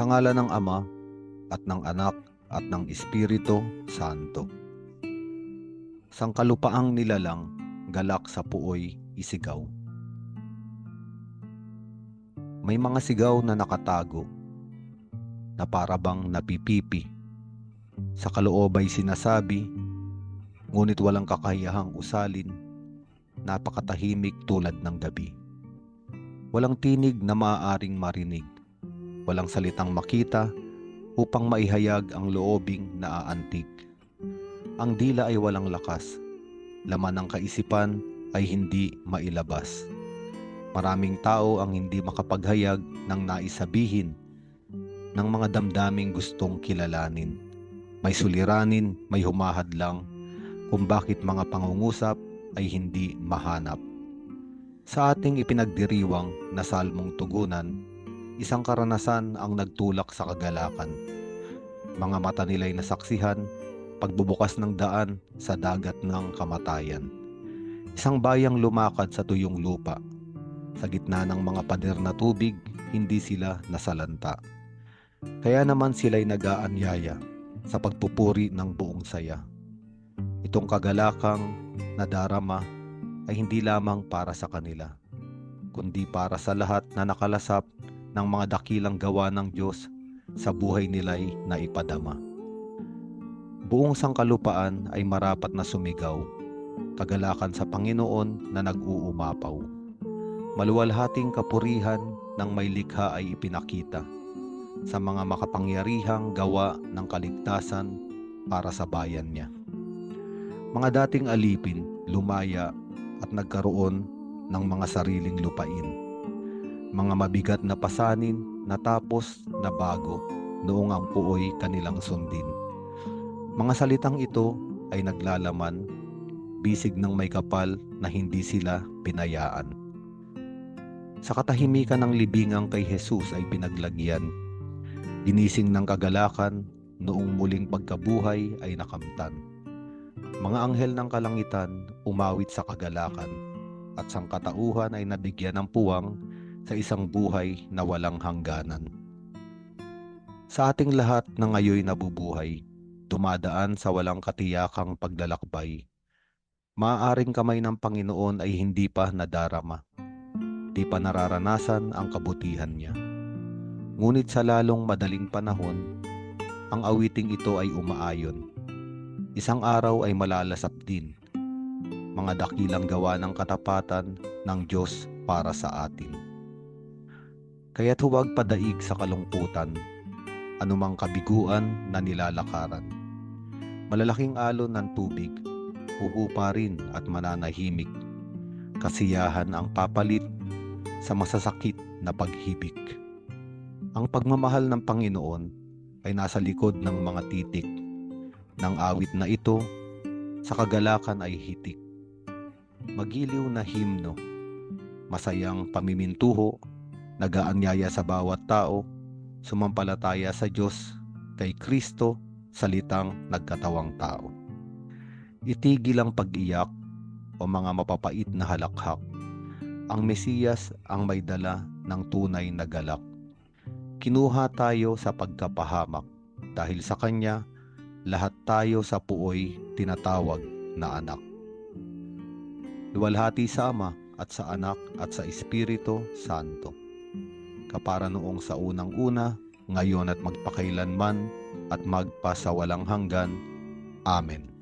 Sa ngala ng Ama at ng Anak at ng Espiritu Santo. Sangkalupaang nilalang, galak sa puoy, isigaw. May mga sigaw na nakatago, na parabang napipipi. Sa kaloob ay sinasabi, ngunit walang kakayahang usalin, napakatahimik tulad ng gabi. Walang tinig na maaaring marinig, walang salitang makita upang maihayag ang loobing na aantig. Ang dila ay walang lakas, laman ng kaisipan ay hindi mailabas. Maraming tao ang hindi makapaghayag ng naisabihin ng mga damdaming gustong kilalanin. May suliranin, may humahadlang kung bakit mga pangungusap ay hindi mahanap. Sa ating ipinagdiriwang na salmong tugunan, isang karanasan ang nagtulak sa kagalakan. Mga mata nila'y nasaksihan, pagbubukas ng daan sa dagat ng kamatayan. Isang bayang lumakad sa tuyong lupa. Sa gitna ng mga pader na tubig, hindi sila nasalanta. Kaya naman sila'y nagaanyaya sa pagpupuri ng buong saya. Itong kagalakang nadarama ay hindi lamang para sa kanila, kundi para sa lahat na nakalasap ng mga dakilang gawa ng Diyos sa buhay nila'y naipadama. Buong sangkalupaan ay marapat na sumigaw, kagalakan sa Panginoon na nag-uumapaw. Maluwalhating kapurihan ng may likha ay ipinakita sa mga makapangyarihang gawa ng kaligtasan para sa bayan niya. Mga dating alipin, lumaya at nagkaroon ng mga sariling lupain. Mga mabigat na pasanin natapos na bago noong ang puoy kanilang sundin. Mga salitang ito ay naglalaman, bisig ng may kapal na hindi sila pinayaan. Sa katahimikan ng libingang kay Jesus ay pinaglagyan, ginising ng kagalakan noong muling pagkabuhay ay nakamtan. Mga anghel ng kalangitan umawit sa kagalakan at sangkatauhan ay nabigyan ng puwang sa isang buhay na walang hangganan. Sa ating lahat na ngayoy nabubuhay, dumadaan sa walang katiyakang paglalakbay. Maaaring kamay ng Panginoon ay hindi pa nadarama. Di pa nararanasan ang kabutihan niya. Ngunit sa lalong madaling panahon, ang awiting ito ay umaayon. Isang araw ay malalasap din. Mga dakilang gawa ng katapatan ng Diyos para sa atin. Kaya't huwag padaig sa kalungkutan, anumang kabiguan na nilalakaran. Malalaking alon ng tubig, uupa rin at mananahimik. Kasiyahan ang papalit sa masasakit na paghibik. Ang pagmamahal ng Panginoon ay nasa likod ng mga titik. Ng awit na ito, sa kagalakan ay hitik. Magiliw na himno, masayang pamimintuho, nagaanyaya sa bawat tao, sumampalataya sa Diyos, kay Kristo, salitang nagkatawang tao. Itigil ang pag-iyak o mga mapapait na halakhak. Ang Mesiyas ang may dala ng tunay na galak. Kinuha tayo sa pagkapahamak dahil sa Kanya, lahat tayo sa puoy tinatawag na anak. Luwalhati sa Ama at sa Anak at sa Espiritu Santo. Kapara noong sa unang-una, ngayon at magpakailanman at magpa sa walang hanggan. Amen.